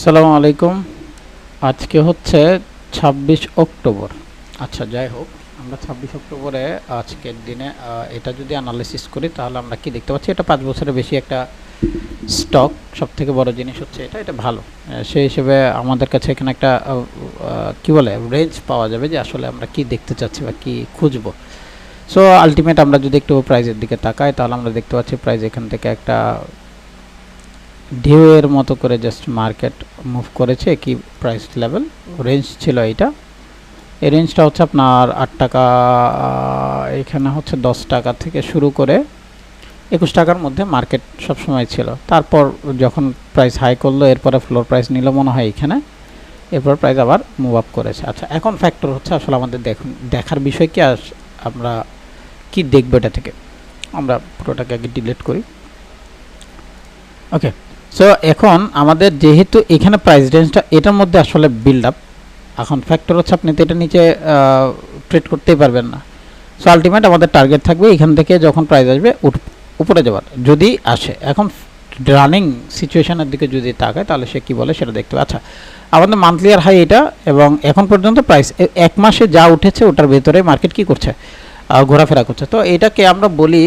আসসালামু আলাইকুম। আজকে হচ্ছে ছাব্বিশ অক্টোবর। আচ্ছা যাই হোক, আমরা ছাব্বিশ অক্টোবরে আজকের দিনে এটা যদি অ্যানালিসিস করি, তাহলে আমরা কি দেখতে পাচ্ছি? এটা পাঁচ বছরের বেশি একটা স্টক সব থেকে বড় জিনিস হচ্ছে এটা এটা ভালো। সেই হিসেবে আমাদের কাছে এখানে একটা কি বলে রেঞ্জ পাওয়া যাবে যে আসলে আমরা কি দেখতে চাচ্ছি বা কি খুঁজবো। সো আলটিমেট আমরা যদি একটু প্রাইজের দিকে তাকাই, তাহলে আমরা দেখতে পাচ্ছি প্রাইজ এখান থেকে একটা ঢেউ এর মতো করে জাস্ট মার্কেট মুভ করেছে, কি প্রাইস লেভেল রেঞ্জ ছিল এইটা। এই রেঞ্জটা হচ্ছে আপনার আট টাকা এখানে হচ্ছে দশ টাকা থেকে শুরু করে একুশ টাকার মধ্যে মার্কেট সবসময় ছিল। তারপর যখন প্রাইস হাই করল, এরপরে ফ্লোর প্রাইস নিল মনে হয় এখানে। এরপর প্রাইস আবার মুভ আপ করেছে। আচ্ছা এখন ফ্যাক্টর হচ্ছে আসলে আমাদের দেখুন, দেখার বিষয় কি আর আমরা কি দেখব এটা থেকে? আমরা পুরোটাকে আগে ডিলিট করি। ওকে সো এখন আমাদের যেহেতু এখানে প্রাইস রেঞ্জটা এটার মধ্যে আসলে বিল্ড আপ এখন ফ্যাক্টর হচ্ছে আপনি তো এটা নিচে ট্রেড করতেই পারবেন না। সো আলটিমেট আমাদের টার্গেট থাকবে এখান থেকে যখন প্রাইস আসবে উপরে যাওয়ার, যদি আসে। এখন রানিং সিচুয়েশনের দিকে যদি তাকায়, তাহলে সে কী বলে সেটা দেখতে হবে। আচ্ছা আমাদের মান্থলি আর হাই এটা, এবং এখন পর্যন্ত প্রাইস এক মাসে যা উঠেছে, ওটার ভেতরে মার্কেট কি করছে? ঘোরাফেরা করছে। তো এটাকে আমরা বলি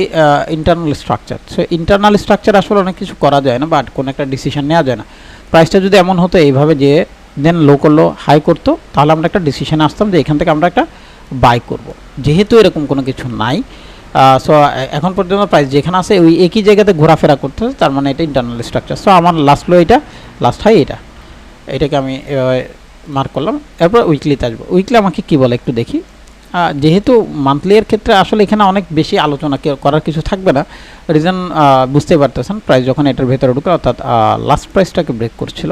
internal structure so internal structure আসলে অনেক কিছু করা যায় না বাট কোনো একটা ডিসিশন নেওয়া যায় না। প্রাইসটা যদি এমন হতো এইভাবে যে দেন লো করল হাই করতো, তাহলে আমরা একটা ডিসিশনে আসতাম যে, এখান থেকে আমরা একটা বাই করব। যেহেতু এরকম কোনো কিছু নাই সো এখন পর্যন্ত প্রাইস যেখানে আছে, ওই একই জায়গাতে ঘোরাফেরা করতেছে তার মানে এটা ইন্টারনাল স্ট্রাকচার সো আমার লাস্ট লো এটা লাস্ট হাই এটা। এটাকে আমি মার্ক করলাম। এরপর উইকলিতে আসব। উইকলি আমাকে কী বলে একটু দেখি। যেহেতু মান্থলি এর ক্ষেত্রে আসলে এখানে অনেক বেশি আলোচনা করার কিছু থাকবে না। রিজন বুঝতে পারতেছেন প্রাইস যখন এটার ভেতরে ঢুকে, অর্থাৎ লাস্ট প্রাইসটাকে ব্রেক করছিল।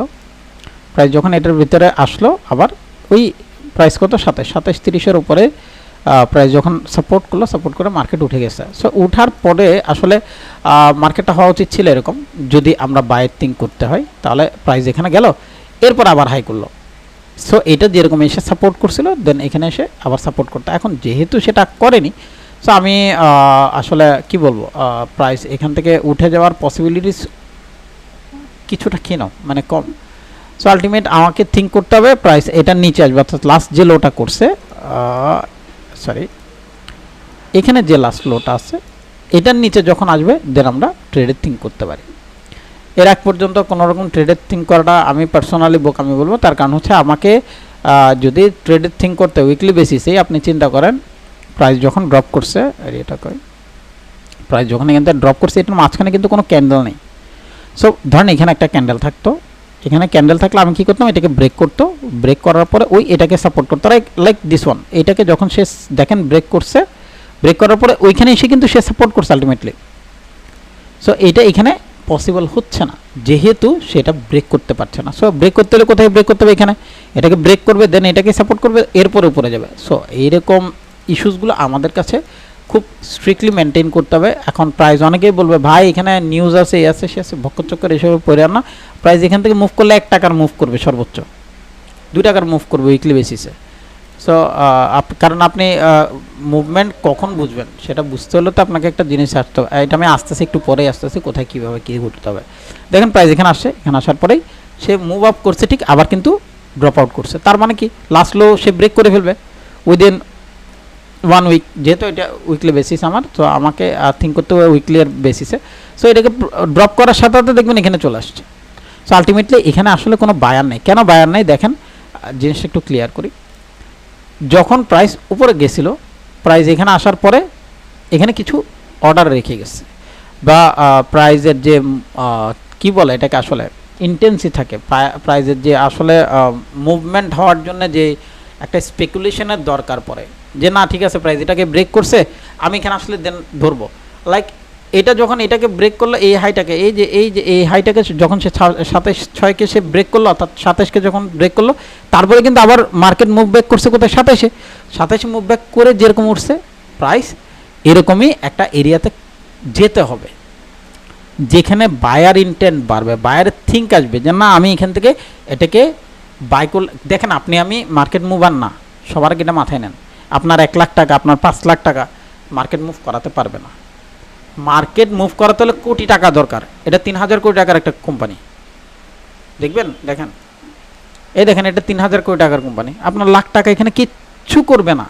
প্রাইস যখন এটার ভিতরে আসলো, আবার ওই প্রাইস কত? সাতাশ। সাতাশ তিরিশের উপরে প্রাইস যখন সাপোর্ট করল সাপোর্ট করে মার্কেট উঠে গেছে। সো উঠার পরে আসলে মার্কেটটা হওয়া উচিত ছিল এরকম। যদি আমরা বায়ের থিঙ্ক করতে হয়, তাহলে প্রাইস এখানে গেল। এরপর আবার হাই করল। সো এটা যেরকম এসে সাপোর্ট করছিল দেন এখানে এসে আবার সাপোর্ট করতে। এখন যেহেতু সেটা করেনি সো আমি আসলে কি বলব প্রাইস এখান থেকে উঠে যাওয়ার পসিবিলিটিস কিছুটা ক্ষীণ মানে কম। সো আলটিমেট আমাকে থিঙ্ক করতে হবে প্রাইস এটার নিচে আসবে, অর্থাৎ লাস্ট যে লোটা করছে সরি এখানে যে লাস্ট লোটা আছে, এটার নিচে যখন আসবে দেন আমরা ট্রেডের থিঙ্ক করতে পারি। এর আগ পর্যন্ত কোনো রকম ট্রেডের থিঙ্ক করাটা আমি পার্সোনালি বোক, আমি বলব। তার কারণ হচ্ছে আমাকে যদি ট্রেডের থিঙ্ক করতে উইকলি বেসিসেই আপনি চিন্তা করেন প্রাইস যখন ড্রপ করছে, আর এটা কই? প্রাইস যখন এখান থেকে ড্রপ করছে, এটার মাঝখানে কিন্তু কোনো ক্যান্ডেল নেই। সো ধরেন এখানে একটা ক্যান্ডেল থাকতো। এখানে ক্যান্ডেল থাকলে আমি কী করতাম? এটাকে ব্রেক করতো। ব্রেক করার পরে ওই এটাকে সাপোর্ট করতো। লাইক লাইক দিস ওয়ান এটাকে যখন সে দেখেন ব্রেক করছে ব্রেক করার পরে ওইখানে এসে কিন্তু সে সাপোর্ট করছে আলটিমেটলি সো এটা এখানে পসিবল হচ্ছে না। যেহেতু সেটা ব্রেক করতে পারছে না। সো ব্রেক করতে হলে কোথায় ব্রেক করতে হবে? এখানে। এটাকে ব্রেক করবে দেন এটাকে সাপোর্ট করবে, এরপরে উপরে যাবে। সো এইরকম ইস্যুসগুলো আমাদের কাছে খুব স্ট্রিক্টলি মেনটেন করতে হবে। এখন প্রাইস অনেকেই বলবে, ভাই, এখানে নিউজ আছে এই আছে, সে আছে, ভক্কর চক্কর, এসব পড়ে না। প্রাইস এখান থেকে মুভ করলে এক টাকার মুভ করবে সর্বোচ্চ। দুই টাকার মুভ করবে উইকলি বেসিসে সো কারণ আপনি মুভমেন্ট কখন বুঝবেন? সেটা বুঝতে হলে তো আপনাকে একটা জিনিস আসতে হবে। এটা আমি আসতেছি, একটু পরেই আসতেছি, কোথায়, কীভাবে, কী ঘটতে হবে। দেখেন প্রাইস এখানে আসছে, এখানে আসার পরেই সে মুভ আপ করছে, ঠিক আবার কিন্তু ড্রপ আউট করছে। তার মানে কি? লাস্ট লো সে ব্রেক করে ফেলবে। উইদিন ওয়ান উইক যেহেতু এটা উইকলি বেসিস আমার, তো আমাকে থিঙ্ক করতে হবে উইকলি এর বেসিসে সো এটাকে ড্রপ করার সাথে সাথে দেখবেন এখানে চলে আসছে। সো আলটিমেটলি এখানে আসলে কোনো বায়ার নেই। কেন বায়ার নেই? দেখেন জিনিসটা একটু ক্লিয়ার করি। যখন প্রাইস উপরে গেছিল প্রাইস এখানে আসার পরে এখানে কিছু অর্ডার রেখে গেছে। বা প্রাইজের যে কি বলে এটাকে আসলে ইন্টেন্সি থাকে। প্রাইজের যে আসলে মুভমেন্ট হওয়ার জন্য যে একটা স্পেকুলেশনের দরকার পড়ে। যে না, ঠিক আছে প্রাইস এটাকে ব্রেক করছে, আমি এখানে আসলে দেন ধরবো। লাইক এটা যখন এটাকে ব্রেক করল, এই হাইটাকে এই যে এই যে, এই হাইটাকে যখন সে সাতাশ, ছয়কে সে ব্রেক করল, অর্থাৎ সাতাশকে যখন ব্রেক করল, তারপরে কিন্তু আবার মার্কেট মুভ ব্যাক করছে কোথায়? সাতাশে। সাতাশে মুভ ব্যাক করে যেরকম উঠছে প্রাইস এরকমই একটা এরিয়াতে যেতে হবে। যেখানে বায়ার ইন্টেন্ট বাড়বে বায়ারের থিঙ্ক আসবে যে, না, আমি এখান থেকে এটাকে বাই করলে দেখেন, আপনি, আমি মার্কেট মুভার না, সবার আগে এটা মাথায় নেন। আপনার এক লাখ টাকা, আপনার পাঁচ লাখ টাকা মার্কেট মুভ করাতে পারবে না। মার্কেট মুভ করাতে হলে কোটি টাকা দরকার। এটা তিন হাজার কোটি টাকার একটা কোম্পানি। দেখবেন? দেখেন। এই দেখেন, এটা তিন হাজার কোটি টাকার কোম্পানি। আপনার লাখ টাকা এখানে কিচ্ছু করবে না।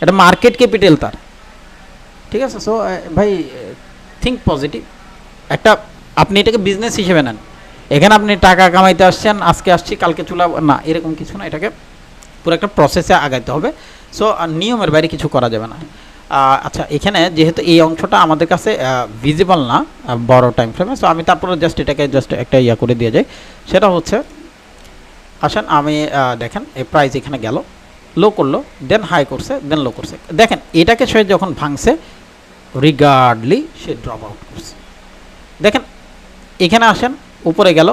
এটা মার্কেট ক্যাপিটাল তার। ঠিক আছে? সো ভাই থিঙ্ক পজিটিভ একটা, আপনি এটাকে বিজনেস হিসেবে নেন। এখানে আপনি টাকা কামাইতে আসছেন, আজকে আসছি, কালকে চুলা, না, এরকম কিছু না। এটাকে পুরো একটা প্রসেসে আগাইতে হবে। সো নিয়মের বাইরে কিছু করা যাবে না। আচ্ছা এখানে যেহেতু এই অংশটা আমাদের কাছে ভিজিবল না বড় টাইম ফ্রেমে সো আমি তারপরে জাস্ট এটাকে জাস্ট একটা ইয়া করে দিয়ে যাই। সেটা হচ্ছে, আসেন আমি দেখেন, এই প্রাইস এখানে গেল লো করল দেন হাই করছে দেন লো করছে। দেখেন, এটাকে সে যখন ভাঙছে রিগার্ডলি সে ড্রপ আউট করছে। দেখেন, এখানে আসেন, উপরে গেল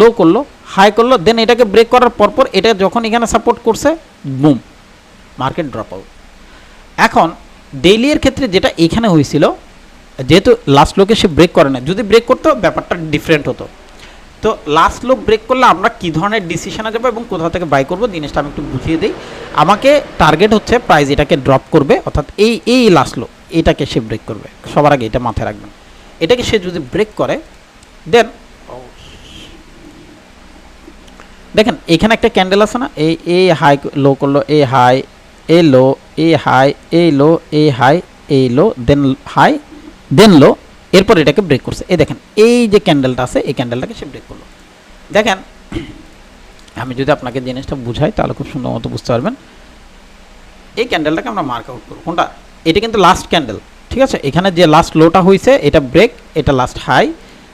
লো করল হাই করল দেন এটাকে ব্রেক করার পরপর, এটা যখন এখানে সাপোর্ট করছে বুম মার্কেট ড্রপ আউট এখন ডেইলি এর ক্ষেত্রে যেটা এখানে হয়েছিল, যেহেতু লাস্ট লোকে সে ব্রেক করে না যদি ব্রেক করতো ব্যাপারটা ডিফারেন্ট হতো। তো লাস্ট লোক ব্রেক করলে আমরা কী ধরনের ডিসিশনে যাব এবং কোথা থেকে বাই করব, জিনিসটা আমি একটু বুঝিয়ে দিই। আমাকে টার্গেট হচ্ছে প্রাইস এটাকে ড্রপ করবে, অর্থাৎ এই এই লাস্ট লো এটাকে সে ব্রেক করবে। সবার আগে এটা মাথায় রাখবেন। এটাকে সে যদি ব্রেক করে দেন দেখেন, এখানে একটা ক্যান্ডেল আছে না? এই এই হাই লো করল, এই হাই এই লো এই হাই এই লো এই হাই এই লো দেন হাই দেন লো। এরপর এটাকে ব্রেক করছে। এই দেখেন, এই যে ক্যান্ডেলটা আছে, এই ক্যান্ডেলটাকে সে ব্রেক করল। দেখেন, আমি যদি আপনাকে জিনিসটা বুঝাই, তাহলে খুব সুন্দর মতো বুঝতে পারবেন। এই ক্যান্ডেলটাকে আমরা মার্ক আউট করব। কোনটা? এটা কিন্তু লাস্ট ক্যান্ডেল ঠিক আছে? এখানে যে লাস্ট লোটা হয়েছে এটা ব্রেক এটা লাস্ট হাই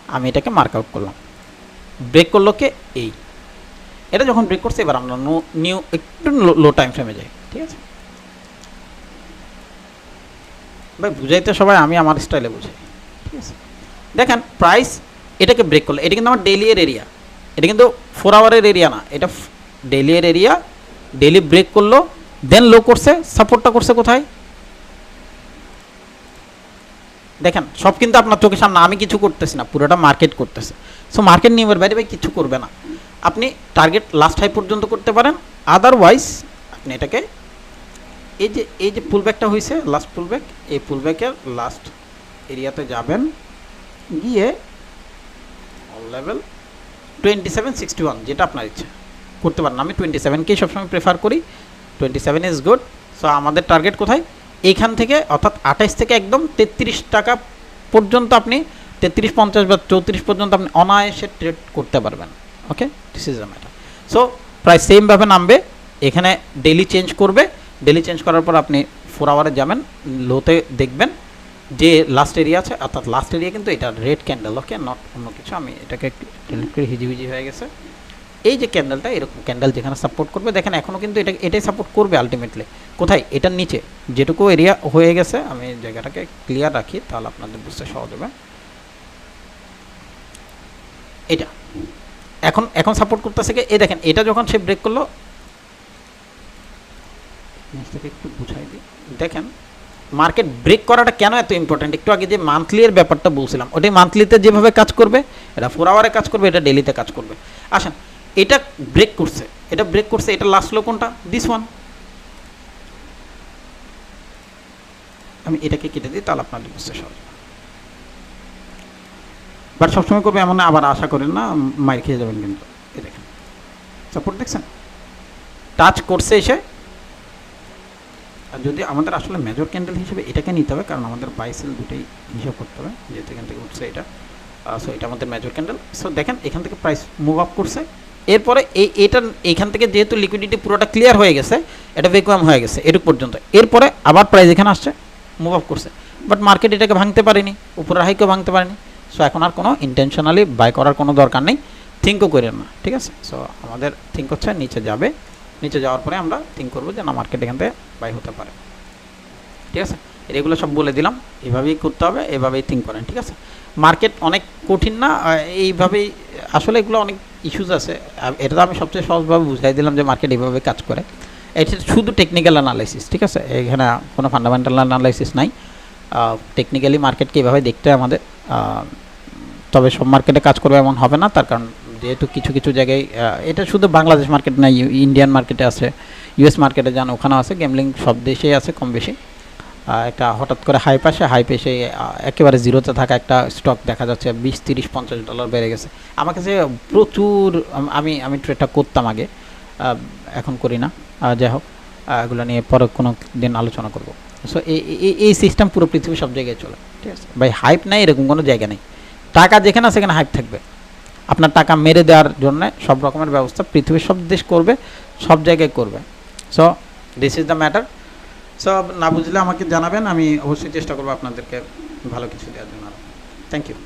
আমি এটাকে মার্ক আউট করলাম। ব্রেক করল কে? এই। এটা যখন ব্রেক করছে, এবার আমরা নিউ একটু লো টাইম ফ্রেমে যাই। ঠিক আছে? ভাই, বুঝাইতে সবাই আমি আমার স্টাইলে বুঝাই। ঠিক আছে? দেখেন প্রাইস এটাকে ব্রেক করল, এটা কিন্তু আমার ডেলি এর এরিয়া এটা কিন্তু ফোর আওয়ারের এরিয়া না, এটা ডেলি এর এরিয়া ডেলি ব্রেক করল দেন লো করছে সাপোর্টটা করছে কোথায়? দেখেন, সব কিন্তু আপনার চোখের সামনে, আমি কিছু করতেছি না, পুরোটা মার্কেট করতেছে। সো মার্কেট নিয়মের বাইরে ভাই কিছু করবে না। আপনি টার্গেট লাস্ট হাই পর্যন্ত করতে পারেন আদারওয়াইজ আপনি এটাকে এই যে এই যে পুলব্যাকটা হয়েছে লাস্ট পুলব্যাক এই পুলব্যাকের লাস্ট এরিয়াতে যাবেন, গিয়ে level twenty seven sixty one যেটা আপনার ইচ্ছে। করতে পারেন। আমি টোয়েন্টি সেভেনকেই সবসময় প্রেফার করি। Twenty seven is good so আমাদের টার্গেট কোথায়? এইখান থেকে, অর্থাৎ আঠাইশ থেকে একদম তেত্রিশ টাকা পর্যন্ত আপনি তেত্রিশ, পঞ্চাশ বা চৌত্রিশ পর্যন্ত আপনি অনায়াসে ট্রেড করতে পারবেন। Okay this is the matter so প্রায় সেমভাবে নামবে। এখানে ডেলি চেঞ্জ করবে। ডেলি চেঞ্জ করার পর আপনি ফোর আওয়ারে যাবেন লোতে দেখবেন যে লাস্ট এরিয়া আছে, অর্থাৎ লাস্ট এরিয়া কিন্তু এটা রেড ক্যান্ডেল ওকে নট অন্য কিছু, আমি এটাকে একটু করে হিজিবিজি হয়ে গেছে। এই যে ক্যান্ডেলটা এরকম ক্যান্ডেল যেখানে সাপোর্ট করবে, দেখেন এখনও কিন্তু এটা, এটাই সাপোর্ট করবে আলটিমেটলি কোথায়? এটার নিচে। যেটুকু এরিয়া হয়ে গেছে, আমি জায়গাটাকে ক্লিয়ার রাখি, তাহলে আপনাদের বুঝতে সহজ হবে। এটা। এখন এখন সাপোর্ট করতেছে কি? এই দেখেন, এটা যখন সে ব্রেক করল জিনিসটাকে একটু বুঝাই দিই। দেখেন মার্কেট ব্রেক করাটা কেন এত ইম্পর্ট্যান্ট একটু আগে যে মান্থলি এর ব্যাপারটা বলছিলাম, ওটাই মান্থলিতে যেভাবে কাজ করবে, এটা ফোর আওয়ারে কাজ করবে, এটা ডেলিতে কাজ করবে। আসেন, এটা ব্রেক করছে। এটা ব্রেক করছে, এটা লাস্ট লো কোনটা? দিস ওয়ান আমি এটাকে কেটে দিই, তাহলে আপনাদের বুঝতে সহজ বাট সবসময় করবে এমন আবার আশা করেন না মাইর খেয়ে যাবেন কিন্তু। এই দেখেন। সাপোর্ট দেখছেন? টাচ করছে এসে যদি আমাদের আসলে মেজর ক্যান্ডেল হিসেবে এটাকে নিতে হবে, কারণ আমাদের বাইসেল দুটোই হিসাব করতে হবে, যেহেতু এখান থেকে উঠছে এটা। সো এটা আমাদের মেজর ক্যান্ডেল সো দেখেন, এখান থেকে প্রাইস মুভ আপ করছে। এরপরে এই, এটা এখান থেকে যেহেতু লিকুইডিটি পুরোটা ক্লিয়ার হয়ে গেছে, এটা ভেকুয়াম হয়ে গেছে এটুক পর্যন্ত। এরপরে আবার প্রাইস এখানে আসছে মুভ আপ করছে। বাট মার্কেট এটাকে ভাঙতে পারেনি, উপরের হাইকেও ভাঙতে পারেনি। সো এখন আর কোনো ইন্টেনশনালি বাই করার কোনো দরকার নেই। থিঙ্কও করেন না, ঠিক আছে? সো আমাদের থিঙ্ক হচ্ছে, নিচে যাবে। নিচে যাওয়ার পরে আমরা থিঙ্ক করব যে না মার্কেট এখান থেকে বাই হতে পারে। ঠিক আছে? এগুলো সব বলে দিলাম। এভাবেই করতে হবে, এভাবেই থিঙ্ক করেন, ঠিক আছে? মার্কেট অনেক কঠিন না এইভাবেই আসলে এগুলো অনেক ইস্যুস আছে। এটা তো আমি সবচেয়ে সহজভাবে বুঝাই দিলাম যে মার্কেট এইভাবে কাজ করে। এটা শুধু টেকনিক্যাল অ্যানালাইসিস ঠিক আছে? এখানে কোনো ফান্ডামেন্টাল অ্যানালাইসিস নাই। টেকনিক্যালি মার্কেটকে এভাবে দেখতে আমাদের। তবে সব মার্কেটে কাজ করবে এমন হবে না, তার কারণ যেহেতু কিছু কিছু জায়গায় এটা শুধু বাংলাদেশ মার্কেট না ইন্ডিয়ান মার্কেটে আছে ইউএস মার্কেটে যান, ওখানেও আছে গেমলিং সব দেশেই আছে কম বেশি। একটা হঠাৎ করে হাইপ আসে হাইপ এসে একেবারে জিরোতে থাকা একটা স্টক দেখা যাচ্ছে, বিশ, তিরিশ, পঞ্চাশ ডলার বেড়ে গেছে। আমার কাছে প্রচুর, আমি আমি ট্রেডটা করতাম আগে এখন করি না। যাই হোক এগুলো নিয়ে পরে কোনো দিন আলোচনা করব। সো এই এই সিস্টেম পুরো পৃথিবী সব জায়গায় চলে, ঠিক আছে? ভাই হাইপ নাই, এরকম কোনো জায়গা নেই। টাকা যেখানে সেখানে হাইপ থাকবে। আপনার টাকা মেরে দেওয়ার জন্য সব রকমের ব্যবস্থা পৃথিবীর সব দেশ করবে, সব জায়গায় করবে। So this is the matter so না বুঝলে আমাকে জানাবেন, আমি অবশ্যই চেষ্টা করব আপনাদেরকে ভালো কিছু দেওয়ার জন্য থ্যাংক ইউ